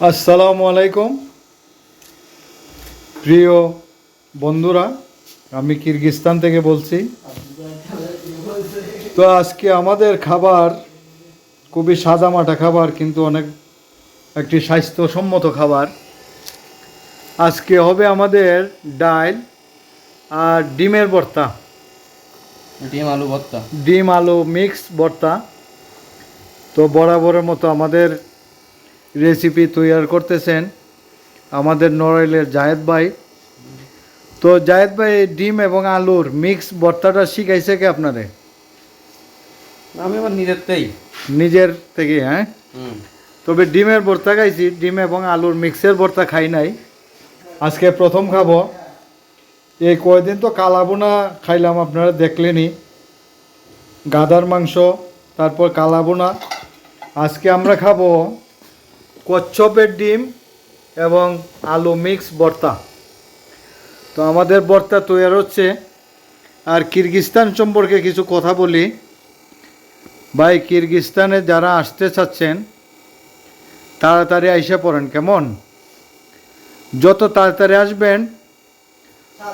আসসালামু আলাইকুম। প্রিয় বন্ধুরা আমি কিরগিস্তান থেকে বলছি। তো আজকে আমাদের খাবার খুবই সাদামাটা খাবার কিন্তু অনেক একটি স্বাস্থ্যসম্মত খাবার। আজকে হবে আমাদের ডাল আর ডিমের ভর্তা। ডিম আলু ভর্তা। ডিম আলু মিক্স ভর্তা। তো বরাবরের মতো আমাদের রেসিপি তৈরি করতেছেন আমাদের নড়াইলের জায়েদ ভাই। তো জায়েদ ভাই ডিম এবং আলুর মিক্স ভর্তাটা শিখাইছে কে আপনারে? আমি আমার নিজেরতেই নিজের থেকে হ্যাঁ? তবে ডিমের ভর্তা খাইছি ডিম এবং আলুর মিক্সের ভর্তা খাই নাই। আজকে প্রথম খাব। এই কয়দিন তো কালাবোনা খাইলাম আপনারা দেখলেনই। গাদার মাংস তারপর কালাবোনা আজকে আমরা খাব কচ্ছপের ডিম এবং আলু মিক্স ভর্তা। তো আমাদের ভর্তা তৈরি হচ্ছে। আর কিরগিস্তান সম্পর্কে কিছু কথা বলি। ভাই, কিরগিস্তানে যারা আসতে চাচ্ছেন, তাড়াতাড়ি আইসা পড়েন, কেমন? যত তাড়াতাড়ি আসবেন,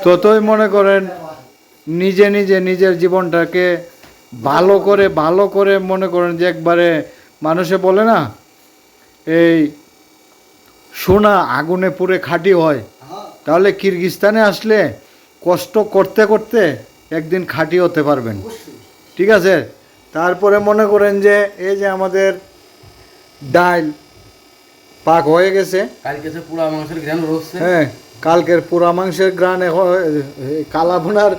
ততই মনে করেন নিজে নিজে নিজের জীবনটাকে ভালো করে ভালো করে মনে করেন যে একবারে মানুষে বলে না এই সোনা আগুনে পুড়ে খাঁটি হয়। তাহলে কিরগিস্তানে আসলে কষ্ট করতে করতে একদিন খাঁটি হতে পারবেন। ঠিক আছে? তারপরে মনে করেন যে এই যে আমাদের ডাল পাক হয়ে গেছে। হ্যাঁ কালকের পুরা মাংসের গ্রান এখন কালাভুনার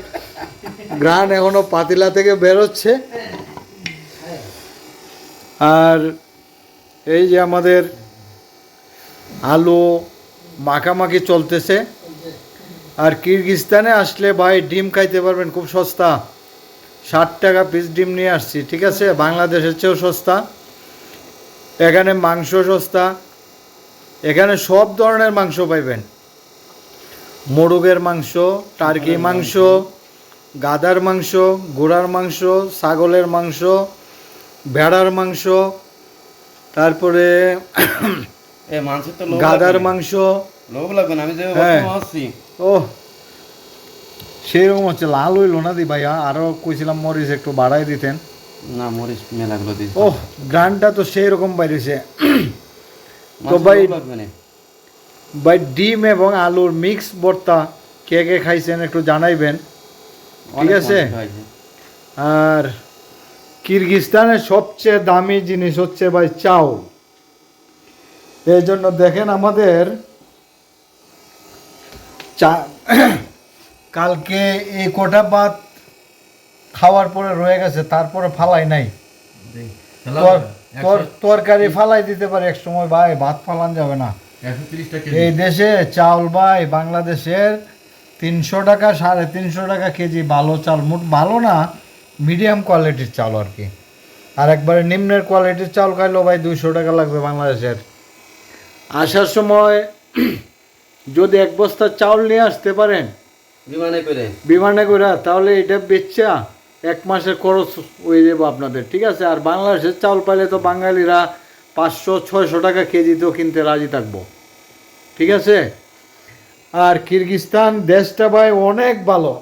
গ্রান এখনও পাতিলা থেকে বেরোচ্ছে। আর এই যে আমাদের আলু মাখামাখি চলতেছে। আর কিরগিস্তানে আসলে ভাই ডিম খাইতে পারবেন খুব সস্তা। ষাট টাকা পিস ডিম নিয়ে আসছি ঠিক আছে? বাংলাদেশের চেয়েও সস্তা। এখানে মাংস সস্তা। এখানে সব ধরনের মাংস পাইবেন। মোরগের মাংস টার্কি মাংস। গাদার মাংস ঘোড়ার মাংস ছাগলের মাংস ভেড়ার মাংস তারপরে তো গাদার মাংস। লোভ লাগবে না আমি যে হ্যাঁ। আসছি ও সেরকম হচ্ছে লাল হইল না দি ভাইয়া? আরও কইছিলাম মরিচ একটু বাড়াই দিতেন। না মরিচ মেলাগুলো দিয়েছি ও গ্রানটা তো সেই রকম বাইরেছে মাংসের ভাই- ভাই ডিম এবং আলুর মিক্স ভর্তা কে কে খাইছেন একটু জানাইবেন। ঠিক আছে? আর কিরগিস্তানের সবচেয়ে দামি জিনিস হচ্ছে ভাই চাউল। এই জন্য দেখেন আমাদের চা কালকে এই কোটা ভাত খাওয়ার পরে রয়ে গেছে তারপরে ফালাই নাই। তর- তর- তরকারি ফালাই দিতে পারে এক সময় ভাই ভাত ফালান যাবে না। এই দেশে চাউল ভাই বাংলাদেশের তিনশো টাকা সাড়ে তিনশো টাকা কেজি ভালো চাল মোট ভালো না। মিডিয়াম কোয়ালিটির চাল আর কি। আর একবারে নিম্নের কোয়ালিটির চাল খাইলেও ভাই দুইশো টাকা লাগবে বাংলাদেশের। আসার সময় যদি এক বস্তা চাউল নিয়ে আসতে পারেন বিমানে করে। বিমানে করে তাহলে এটা বেচা এক মাসের খরচ হয়ে যাব আপনাদের ঠিক আছে? আর বাংলাদেশের চাউল পাইলে তো বাঙালিরা পাঁচশো ছয়শো টাকা কেজিতেও কিনতে রাজি থাকব। ঠিক আছে? আর কিরগিস্তান দেশটা ভাই অনেক ভালো।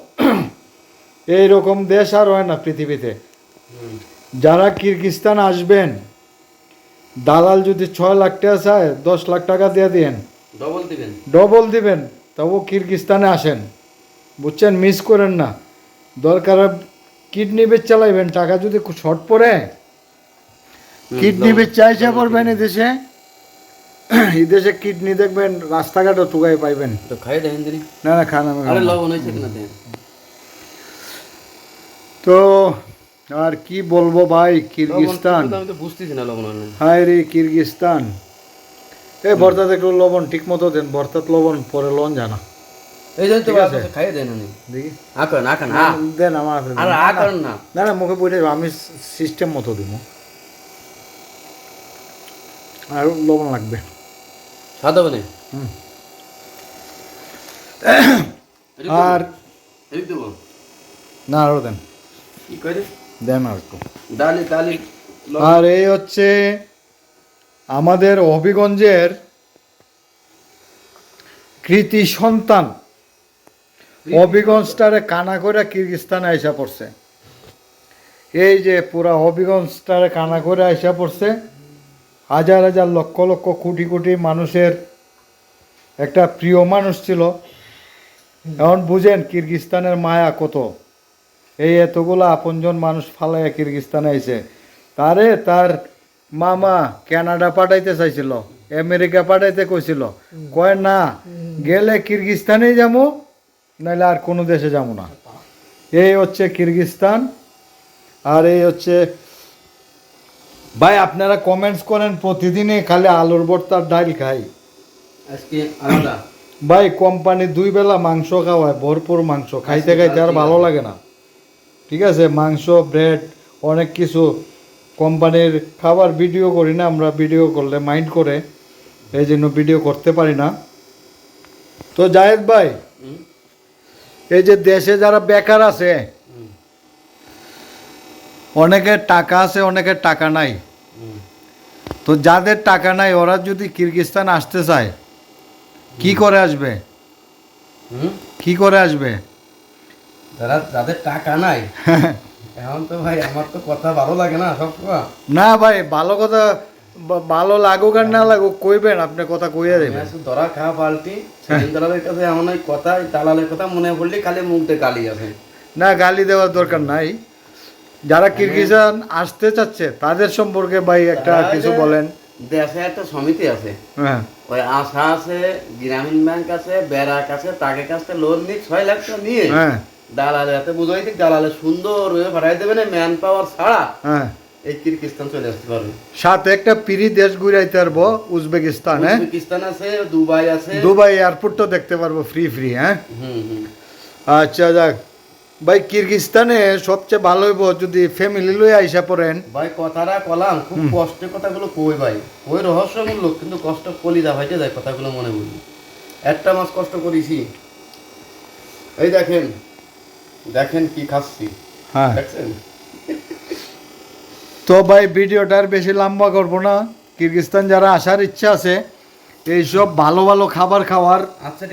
এই রকম দেশ আর হয় না পৃথিবীতে। যারা কিরগিস্তান আসবেন দালাল যদি ছয় লাখ টাকা চায় দশ লাখ টাকা দিয়ে দিয়েন। ডবল দিবেন। ডবল দিবেন তবু কিরগিস্তানে আসেন। বুঝছেন? মিস করেন না। দরকার কিডনি বেচ চালাইবেন। টাকা যদি শর্ট পড়ে কিডনি বেচ চাইছে পড়বেন এদেশে। এদেশে কিডনি দেখবেন রাস্তাঘাটও তুগাই পাইবেন। তো খাই দেখেন দিনি না না খান আমি আরে খাব না। লবণ হয়েছে কিনা দেখেন তো আর কি বলব ভাই কিরগিস্তান? বুঝতেছি না লবণ হায় রে কিরগিস্তান। এই ভর্তাতে একটু লবণ ঠিক মতো দেন ভর্তাত লবণ পরে লন জানা। এই জন্য তো ঠিক দেন দেখি। আঁকন আঁকন দেন আমার আর আঁকন না না। না। মুখে আমি সিস্টেম মতো দিব। আর লবণ লাগবে। হুম। আর না আরও দেন। কি করে দেন আর একটু ডালি ডালি আর এই হচ্ছে আমাদের হবিগঞ্জের কৃতি সন্তান। হবিগঞ্জটারে কানা করে কিরগিস্তানে আইসা পড়ছে। এই যে পুরা হবিগঞ্জটারে কানা করে আইসা পড়ছে হাজার হাজার লক্ষ লক্ষ কোটি কোটি মানুষের একটা প্রিয় মানুষ ছিল। এখন বুঝেন কিরগিস্তানের মায়া কত। এই এতগুলো আপনজন মানুষ ফালাইয়া কিরগিস্তানে আইছে। তারে তার মামা কানাডা পাঠাইতে চাইছিল আমেরিকা পাঠাইতে কইছিল কয় না গেলে কিরগিস্তানেই যাব নাহলে আর কোনো দেশে যাব না। এই হচ্ছে কিরগিস্তান আর এই হচ্ছে ভাই আপনারা কমেন্টস করেন প্রতিদিনই খালি আলুর ভর্তার ডাল খাই। আজকে আলাদা। ভাই কোম্পানি দুই বেলা মাংস খাওয়ায় ভরপুর মাংস খাইতে খাইতে আর ভালো লাগে না। ঠিক আছে মাংস ব্রেড অনেক কিছু। কোম্পানির খাবার ভিডিও করি না আমরা ভিডিও করলে মাইন্ড করে। এই জন্য ভিডিও করতে পারি না। তো জায়েদ ভাই এই যে দেশে যারা বেকার আছে অনেকের টাকা আছে অনেকের টাকা নাই। তো যাদের টাকা নাই ওরা যদি কিরগিস্তান আসতে চায় কি করে আসবে? কি করে আসবে? যারা যাদের টাকা নাই এখন তো ভাই আমার তো কথা ভালো লাগে না সব না ভাই ভালো কথা ভালো লাগুক আর না লাগুক কইবেন আপনি কথা কইয়া দেবেন। ধরা খাওয়া পাল্টি দালালের কাছে এমন ওই কথা দালালের কথা মনে পড়লে খালি মুখতে গালি আছে। না গালি দেওয়ার দরকার নাই। যারা কিরগিজান আসতে চাচ্ছে তাদের সম্পর্কে ভাই একটা কিছু বলেন। দেশে একটা সমিতি আছে। হ্যাঁ। ওই আশা আছে গ্রামীণ ব্যাংক আছে ব্যারাক আছে তাকে কাছ লোন নিয়ে ছয় লাখ নিয়ে। হ্যাঁ। দালালে হাতে বুঝাই দিক দালালে সুন্দর হয়ে পাঠাই দেবে না ম্যান পাওয়ার ছাড়া হ্যাঁ। এই কিরগিস্তান চলে আসতে পারবে। সাথে একটা পিরি দেশ ঘুরাইতে পারব উজবেকিস্তান হ্যাঁ? উজবেকিস্তান আছে দুবাই আছে। দুবাই এয়ারপোর্টও দেখতে পারব ফ্রি ফ্রি হ্যাঁ? হুম হুম। আচ্ছা যাক। ভাই কিরগিস্তানে সবচেয়ে ভালো হইব যদি ফ্যামিলি লই আইসা পড়েন। ভাই কথাটা কলাম খুব কষ্টের কথাগুলো কই ভাই? ওই রহস্যমূলক কিন্তু কষ্ট কলিদা ভাইটে যায় কথাগুলো মনে বলি একটা মাস কষ্ট করেছি। এই দেখেন দেখেন কি খাচ্ছি। হ্যাঁ। দেখছেন? তো ভাই ভিডিওটা আর বেশি লম্বা করব না। কিরগিস্তান যারা আসার ইচ্ছা আছে এইসব ভালো ভালো খাবার খাওয়ার আচ্ছা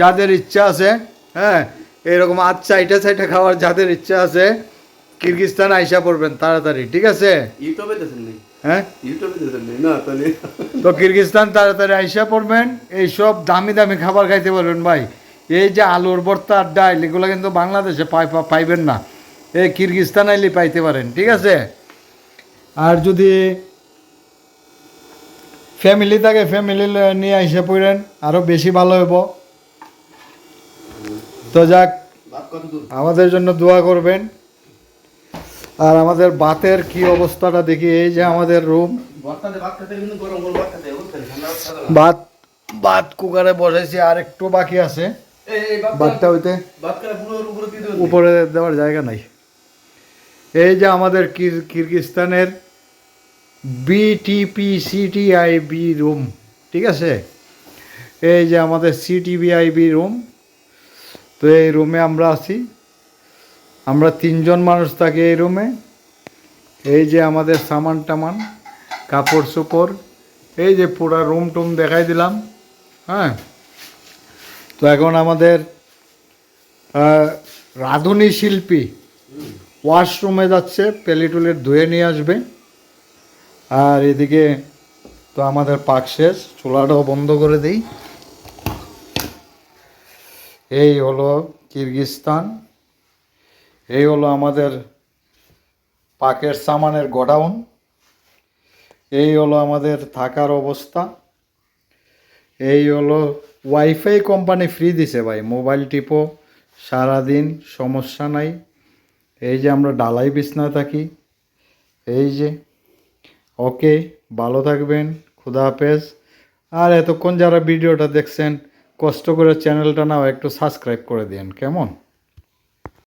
যাদের ইচ্ছা আছে হ্যাঁ এরকম আচ্ছা এটা সাইটা খাওয়ার যাদের ইচ্ছা আছে কিরগিস্তান আইসা পড়বেন তাড়াতাড়ি ঠিক আছে? ইউটিউবে হ্যাঁ? ইউটিউবে দেখেন নেই? না তাহলে। তো কিরগিস্তান তাড়াতাড়ি আইসা পড়বেন এইসব দামি দামি খাবার খাইতে পারবেন ভাই। এই যে আলুর ভর্তা আর ডাইল এগুলো কিন্তু বাংলাদেশে পাই পাইবেন না। এই কিরগিস্তান আইলে পাইতে পারেন ঠিক আছে? আর যদি ফ্যামিলি থাকে ফ্যামিলি নিয়ে এসে পড়েন আরও বেশি ভালো হইব। তো যাক আমাদের জন্য দোয়া করবেন। আর আমাদের বাতের কি অবস্থাটা দেখি এই যে আমাদের রুম ভাত ভাত কুকারে বসাইছি আর একটু বাকি আছে। ভাতটা হইতে উপরে দেওয়ার জায়গা নাই। এই যে আমাদের কির- কিরগিস্তানের বিটিপি সিটিআইবি রুম ঠিক আছে? এই যে আমাদের সিটিবিআইবি রুম তো এই রুমে আমরা আছি। আমরা তিনজন মানুষ থাকি এই রুমে এই যে আমাদের সামান টামান কাপড় চোপড় এই যে পুরা রুম টুম দেখাই দিলাম হ্যাঁ? তো এখন আমাদের রাঁধুনি শিল্পী ওয়াশরুমে যাচ্ছে পেলিটুলের ধুয়ে নিয়ে আসবে। আর এদিকে তো আমাদের পাক শেষ, চুলাটাও বন্ধ করে দিই। এই হলো কিরগিস্তান, এই হলো আমাদের পাকের সামানের গোডাউন, এই হলো আমাদের থাকার অবস্থা, এই হলো ওয়াইফাই কোম্পানি ফ্রি দিছে ভাই। মোবাইল টিপো, সারাদিন সমস্যা নাই। এই যে আমরা ডালাই বিছনা থাকি। এই যে, ওকে, ভালো থাকবেন, খুদা হাফেজ। আর এতক্ষণ যারা ভিডিওটা দেখছেন, কষ্ট করে চ্যানেলটা নাও, একটু সাবস্ক্রাইব করে দিন কেমন?